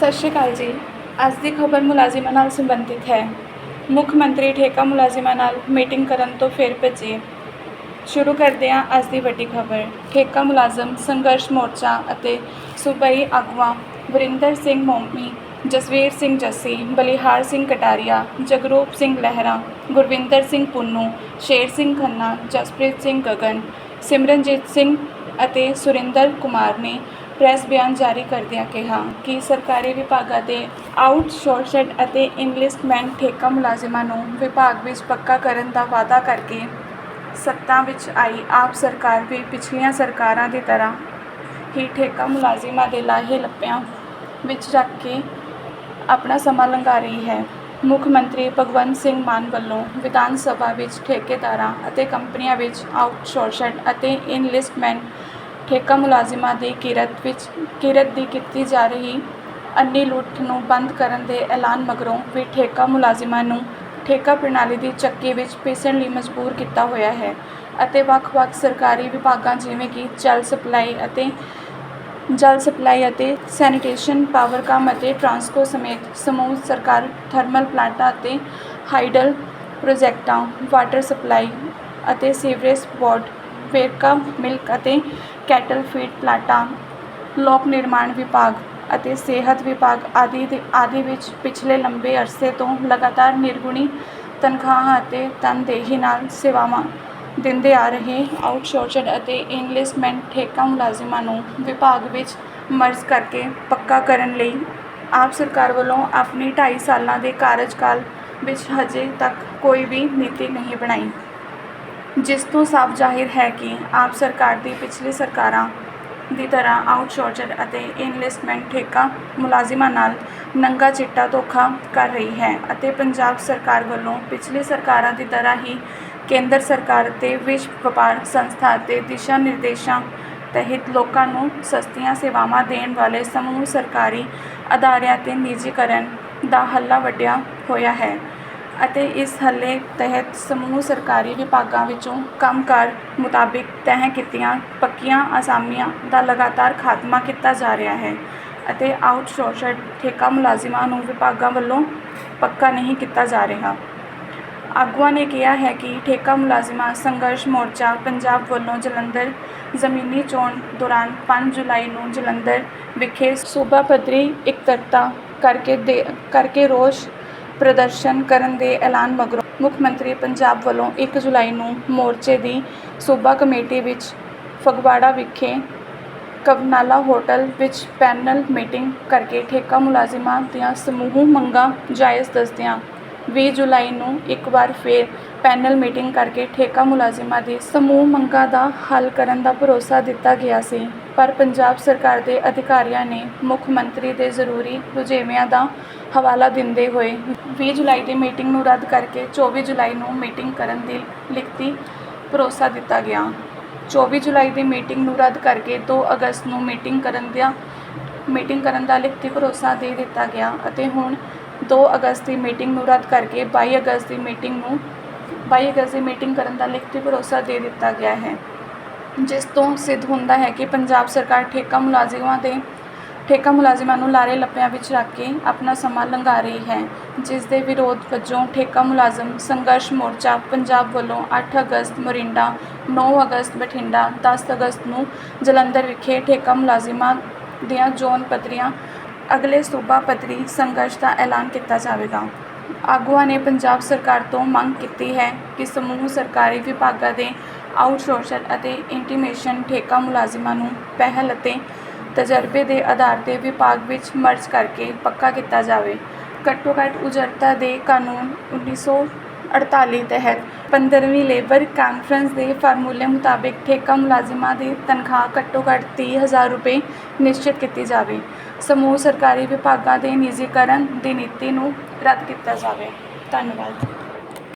ਸਤਿ ਸ਼੍ਰੀ ਅਕਾਲ ਜੀ। ਅੱਜ ਦੀ ਖਬਰ ਮੁਲਾਜ਼ਮਾਂ ਨਾਲ ਸੰਬੰਧਿਤ ਹੈ। ਮੁੱਖ ਮੰਤਰੀ ਠੇਕਾ ਮੁਲਾਜ਼ਮਾਂ ਨਾਲ ਮੀਟਿੰਗ ਕਰਨ ਤੋਂ ਫਿਰ ਭੱਜੇ। ਸ਼ੁਰੂ ਕਰਦੇ ਹਾਂ ਅੱਜ ਦੀ ਵੱਡੀ ਖਬਰ। ਠੇਕਾ ਮੁਲਾਜ਼ਮ, ਸੰਘਰਸ਼ ਮੋਰਚਾ ਅਤੇ ਸੂਬਾਈ ਆਗੂਆਂ ਵਰਿੰਦਰ ਸਿੰਘ ਮੋਮੀ, ਜਸਵੀਰ ਸਿੰਘ ਜੱਸੀ, ਬਲਿਹਾਰ ਸਿੰਘ ਕਟਾਰੀਆ, ਜਗਰੂਪ ਸਿੰਘ ਲਹਿਰਾ, ਗੁਰਵਿੰਦਰ ਸਿੰਘ ਪੁੰਨੂ, ਸ਼ੇਰ ਸਿੰਘ ਖੰਨਾ, ਜਸਪ੍ਰੀਤ ਸਿੰਘ ਗਗਨ, ਸਿਮਰਨਜੀਤ ਸਿੰਘ ਅਤੇ ਸੁਰਿੰਦਰ ਕੁਮਾਰ ਨੇ ਪ੍ਰੈਸ ਬਿਆਨ ਜਾਰੀ ਕਰਦਿਆਂ ਕਿਹਾ ਕਿ ਸਰਕਾਰੀ ਵਿਭਾਗਾਂ ਦੇ ਆਊਟਸੋਰਸਡ ਅਤੇ ਇਨਲਿਸਟਮੈਂਟ ਠੇਕਾ ਮੁਲਾਜ਼ਮਾਂ ਨੂੰ ਵਿਭਾਗ ਵਿੱਚ ਪੱਕਾ ਕਰਨ ਦਾ ਵਾਅਦਾ ਕਰਕੇ ਸੱਤਾ ਵਿੱਚ ਆਈ ਆਪ ਸਰਕਾਰ ਵੀ ਪਿਛਲੀਆਂ ਸਰਕਾਰਾਂ ਦੀ ਤਰ੍ਹਾਂ ਹੀ ਠੇਕਾ ਮੁਲਾਜ਼ਮਾਂ ਦੇ ਲਾਹੇ ਲੱਪਿਆਂ ਵਿੱਚ ਰੱਖ ਕੇ ਆਪਣਾ ਸਮਾਂ ਲੰਘਾ ਰਹੀ ਹੈ। ਮੁੱਖ ਮੰਤਰੀ ਭਗਵੰਤ ਸਿੰਘ ਮਾਨ ਵੱਲੋਂ ਵਿਧਾਨ ਸਭਾ ਵਿੱਚ ਠੇਕੇਦਾਰਾਂ ਅਤੇ ਕੰਪਨੀਆਂ ਵਿੱਚ ਆਊਟਸੋਰਸਡ ਅਤੇ ਇਨਲਿਸਟਮੈਂਟ ਠੇਕਾ ਮੁਲਾਜ਼ਮਾਂ ਦੀ ਕਿਰਤ ਵਿੱਚ, ਕਿਰਤ ਦੀ ਕੀਤੀ ਜਾ ਰਹੀ ਅੰਨੀ ਲੁੱਟ ਨੂੰ ਬੰਦ ਕਰਨ ਦੇ ਐਲਾਨ ਮਗਰੋਂ ਵੀ ਠੇਕਾ ਮੁਲਾਜ਼ਮਾਂ ਨੂੰ ਠੇਕਾ ਪ੍ਰਣਾਲੀ ਦੀ ਚੱਕੀ ਵਿੱਚ ਪੀਸਣ ਲਈ ਮਜਬੂਰ ਕੀਤਾ ਹੋਇਆ ਹੈ ਅਤੇ ਵੱਖ-ਵੱਖ ਸਰਕਾਰੀ ਵਿਭਾਗਾਂ ਜਿਵੇਂ ਕਿ ਜਲ ਸਪਲਾਈ ਅਤੇ ਜਲ ਸਪਲਾਈ ਅਤੇ ਸੈਨੀਟੇਸ਼ਨ ਪਾਵਰਕਾਮ ਅਤੇ ਟਰਾਂਸਕੋ ਸਮੇਤ ਸਮੂਹ ਸਰਕਾਰ ਥਰਮਲ ਪਲਾਂਟਾਂ ਅਤੇ ਹਾਈਡਲ ਪ੍ਰੋਜੈਕਟਾਂ, ਵਾਟਰ ਸਪਲਾਈ ਅਤੇ ਸੀਵਰੇਜ ਬੋਰਡ, ਵੇਰਕਾ ਮਿਲਕ ਅਤੇ ਕੈਟਲ ਫੀਡ ਪਲਾਟਾਂ, ਲੋਕ ਨਿਰਮਾਣ ਵਿਭਾਗ ਅਤੇ ਸਿਹਤ ਵਿਭਾਗ ਆਦਿ ਦੇ ਆਦਿ ਵਿੱਚ ਪਿਛਲੇ ਲੰਬੇ ਅਰਸੇ ਤੋਂ ਲਗਾਤਾਰ ਨਿਰਗੁਣੀ ਤਨਖਾਹਾਂ ਅਤੇ ਤਨਦੇਹੀ ਨਾਲ ਸੇਵਾਵਾਂ ਦਿੰਦੇ ਆ ਰਹੇ ਆਊਟਸੋਰਸਡ ਅਤੇ ਇਨਵੈਸਟਮੈਂਟ ਠੇਕਾ ਮੁਲਾਜ਼ਮਾਂ ਨੂੰ ਵਿਭਾਗ ਵਿੱਚ ਮਰਜ ਕਰਕੇ ਪੱਕਾ ਕਰਨ ਲਈ ਆਪ ਸਰਕਾਰ ਵੱਲੋਂ ਆਪਣੀ ਢਾਈ ਸਾਲਾਂ ਦੇ ਕਾਰਜਕਾਲ ਵਿੱਚ ਹਜੇ ਤੱਕ ਕੋਈ ਵੀ ਨੀਤੀ ਨਹੀਂ ਬਣਾਈ। ਜਿਸ ਤੋਂ ਸਾਫ਼ ਜ਼ਾਹਿਰ ਹੈ ਕਿ ਆਪ ਸਰਕਾਰ ਦੀ ਪਿਛਲੀ ਸਰਕਾਰਾਂ ਦੀ ਤਰ੍ਹਾਂ ਆਊਟਸੋਰਸਡ ਅਤੇ ਇਨਵੈਸਟਮੈਂਟ ਠੇਕਾ ਮੁਲਾਜ਼ਮਾਂ ਨਾਲ ਨੰਗਾ ਚਿੱਟਾ ਧੋਖਾ ਕਰ ਰਹੀ ਹੈ ਅਤੇ ਪੰਜਾਬ ਸਰਕਾਰ ਵੱਲੋਂ ਪਿਛਲੀ ਸਰਕਾਰਾਂ ਦੀ ਤਰ੍ਹਾਂ ਹੀ ਕੇਂਦਰ ਸਰਕਾਰ ਅਤੇ ਵਿਸ਼ਵ ਵਪਾਰ ਸੰਸਥਾ ਦੇ ਦਿਸ਼ਾ ਨਿਰਦੇਸ਼ਾਂ ਤਹਿਤ ਲੋਕਾਂ ਨੂੰ ਸਸਤੀਆਂ ਸੇਵਾਵਾਂ ਦੇਣ ਵਾਲੇ ਸਮੂਹ ਸਰਕਾਰੀ ਅਦਾਰਿਆਂ ਤੇ ਨਿੱਜੀਕਰਨ ਦਾ ਹੱਲਾ ਵੱਢਿਆ ਹੋਇਆ ਹੈ। ਅਤੇ ਇਸ ਹੱਲੇ ਤਹਿਤ ਸਮੂਹ ਸਰਕਾਰੀ ਵਿਭਾਗਾਂ ਵਿੱਚੋਂ ਕੰਮਕਾਰ ਮੁਤਾਬਿਕ ਤੈਅ ਕੀਤੀਆਂ ਪੱਕੀਆਂ ਅਸਾਮੀਆਂ ਦਾ ਲਗਾਤਾਰ ਖਾਤਮਾ ਕੀਤਾ ਜਾ ਰਿਹਾ ਹੈ ਅਤੇ ਆਊਟਸੋਰਸਡ ਠੇਕਾ ਮੁਲਾਜ਼ਮਾਂ ਨੂੰ ਵਿਭਾਗਾਂ ਵੱਲੋਂ ਪੱਕਾ ਨਹੀਂ ਕੀਤਾ ਜਾ ਰਿਹਾ। ਆਗੂਆਂ ਨੇ ਕਿਹਾ ਹੈ ਕਿ ਠੇਕਾ ਮੁਲਾਜ਼ਮਾਂ ਸੰਘਰਸ਼ ਮੋਰਚਾ ਪੰਜਾਬ ਵੱਲੋਂ ਜਲੰਧਰ ਜ਼ਮੀਨੀ ਚੋਣ ਦੌਰਾਨ 5 ਜੁਲਾਈ ਨੂੰ ਜਲੰਧਰ ਵਿਖੇ ਸੂਬਾ ਪੱਧਰੀ ਇਕੱਤਰਤਾ ਕਰਕੇ ਦੇ, ਕਰਕੇ ਰੋਸ ਪ੍ਰਦਰਸ਼ਨ ਕਰਨ ਦੇ ਐਲਾਨ ਮਗਰੋਂ ਮੁੱਖ ਮੰਤਰੀ ਪੰਜਾਬ ਵੱਲੋਂ ਇੱਕ ਜੁਲਾਈ ਨੂੰ ਮੋਰਚੇ ਦੀ ਸੂਬਾ ਕਮੇਟੀ ਵਿੱਚ ਫਗਵਾੜਾ ਵਿਖੇ ਕਵਨਾਲਾ ਹੋਟਲ ਵਿੱਚ ਪੈਨਲ ਮੀਟਿੰਗ ਕਰਕੇ ਠੇਕਾ ਮੁਲਾਜ਼ਮਾਂ ਦੀਆਂ ਸਮੂਹ ਮੰਗਾਂ ਜਾਇਜ਼ ਦੱਸਦਿਆਂ 20 ਜੁਲਾਈ ਨੂੰ ਇੱਕ ਵਾਰ ਫਿਰ ਪੈਨਲ ਮੀਟਿੰਗ ਕਰਕੇ ਠੇਕਾ ਮੁਲਾਜ਼ਮਾਂ ਦੀ ਸਮੂਹ ਮੰਗਾਂ ਦਾ ਹੱਲ ਕਰਨ ਦਾ ਭਰੋਸਾ ਦਿੱਤਾ ਗਿਆ ਸੀ। ਪਰ ਪੰਜਾਬ ਸਰਕਾਰ ਦੇ ਅਧਿਕਾਰੀਆਂ ਨੇ ਮੁੱਖ ਮੰਤਰੀ ਦੇ ਜ਼ਰੂਰੀ ਰੁਝੇਵਿਆਂ ਦਾ ਹਵਾਲਾ ਦਿੰਦੇ ਹੋਏ 20 ਜੁਲਾਈ ਦੀ ਮੀਟਿੰਗ ਨੂੰ ਰੱਦ ਕਰਕੇ 24 ਜੁਲਾਈ ਨੂੰ ਮੀਟਿੰਗ ਕਰਨ ਦੀ ਲਿਖਤੀ ਭਰੋਸਾ ਦਿੱਤਾ ਗਿਆ। 24 ਜੁਲਾਈ ਦੀ ਮੀਟਿੰਗ ਨੂੰ ਰੱਦ ਕਰਕੇ 2 ਅਗਸਤ ਨੂੰ ਮੀਟਿੰਗ ਕਰਨ ਦਾ ਮੀਟਿੰਗ ਕਰਨ ਦਾ ਲਿਖਤੀ ਭਰੋਸਾ ਦੇ ਦਿੱਤਾ ਗਿਆ ਅਤੇ ਹੁਣ 2 ਅਗਸਤ ਦੀ ਮੀਟਿੰਗ ਨੂੰ ਰੱਦ ਕਰਕੇ 22 ਅਗਸਤ ਦੀ ਮੀਟਿੰਗ ਨੂੰ 22 ਅਗਸਤ ਦੀ ਮੀਟਿੰਗ ਕਰਨ ਦਾ ਲਿਖਤੀ ਭਰੋਸਾ ਦੇ ਦਿੱਤਾ ਗਿਆ ਹੈ। ਜਿਸ ਤੋਂ ਸਿੱਧ ਹੁੰਦਾ ਹੈ ਕਿ ਪੰਜਾਬ ਸਰਕਾਰ ਠੇਕਾ ਮੁਲਾਜ਼ਮਾਂ ਦੇ ਠੇਕਾ ਮੁਲਾਜ਼ਮਾਂ ਨੂੰ ਲਾਰੇ ਲੱਪਿਆਂ ਵਿੱਚ ਰੱਖ ਕੇ ਆਪਣਾ ਸਮਾਂ ਲੰਘਾ ਰਹੀ ਹੈ, ਜਿਸ ਦੇ ਵਿਰੋਧ ਵਜੋਂ ਠੇਕਾ ਮੁਲਾਜ਼ਮ ਸੰਘਰਸ਼ ਮੋਰਚਾ ਪੰਜਾਬ ਵੱਲੋਂ 8 ਅਗਸਤ ਮੋਰਿੰਡਾ 9 ਅਗਸਤ ਬਠਿੰਡਾ 10 ਅਗਸਤ ਨੂੰ ਜਲੰਧਰ ਵਿਖੇ ਠੇਕਾ ਮੁਲਾਜ਼ਮਾਂ ਦੀਆਂ ਜ਼ੋਨ ਪੱਧਰੀਆਂ, ਅਗਲੇ ਸੂਬਾ ਪੱਧਰੀ ਸੰਘਰਸ਼ ਦਾ ਐਲਾਨ ਕੀਤਾ ਜਾਵੇਗਾ। ਆਗੂਆਂ ਨੇ ਪੰਜਾਬ ਸਰਕਾਰ ਤੋਂ ਮੰਗ ਕੀਤੀ ਹੈ ਕਿ ਸਮੂਹ ਸਰਕਾਰੀ ਵਿਭਾਗਾਂ ਦੇ ਆਊਟਸੋਰਸਡ ਅਤੇ ਇੰਟੀਮੇਸ਼ਨ ਠੇਕਾ ਮੁਲਾਜ਼ਮਾਂ ਨੂੰ ਪਹਿਲ ਅਤੇ ਤਜਰਬੇ ਦੇ ਆਧਾਰ ਤੇ ਵਿਭਾਗ ਵਿੱਚ ਮਰਜ ਕਰਕੇ ਪੱਕਾ ਕੀਤਾ ਜਾਵੇ। ਘੱਟੋ ਘੱਟ ਉਜਰਤਾ ਦੇ ਕਾਨੂੰਨ 1948 ਤਹਿਤ 15ਵੀਂ ਲੇਬਰ ਕਾਨਫਰੰਸ ਦੇ ਫਾਰਮੂਲੇ ਮੁਤਾਬਿਕ ਠੇਕਾ ਮੁਲਾਜ਼ਮਾਂ ਦੀ ਤਨਖਾਹ ਘੱਟੋ ਘੱਟ ਤੀਹ ਹਜ਼ਾਰ ਰੁਪਏ ਨਿਸ਼ਚਿਤ ਕੀਤੀ ਜਾਵੇ। ਸਮੂਹ ਸਰਕਾਰੀ ਵਿਭਾਗਾਂ ਦੇ ਨਿੱਜੀਕਰਨ ਦੀ ਨੀਤੀ ਨੂੰ ਰੱਦ ਕੀਤਾ ਜਾਵੇ। ਧੰਨਵਾਦ।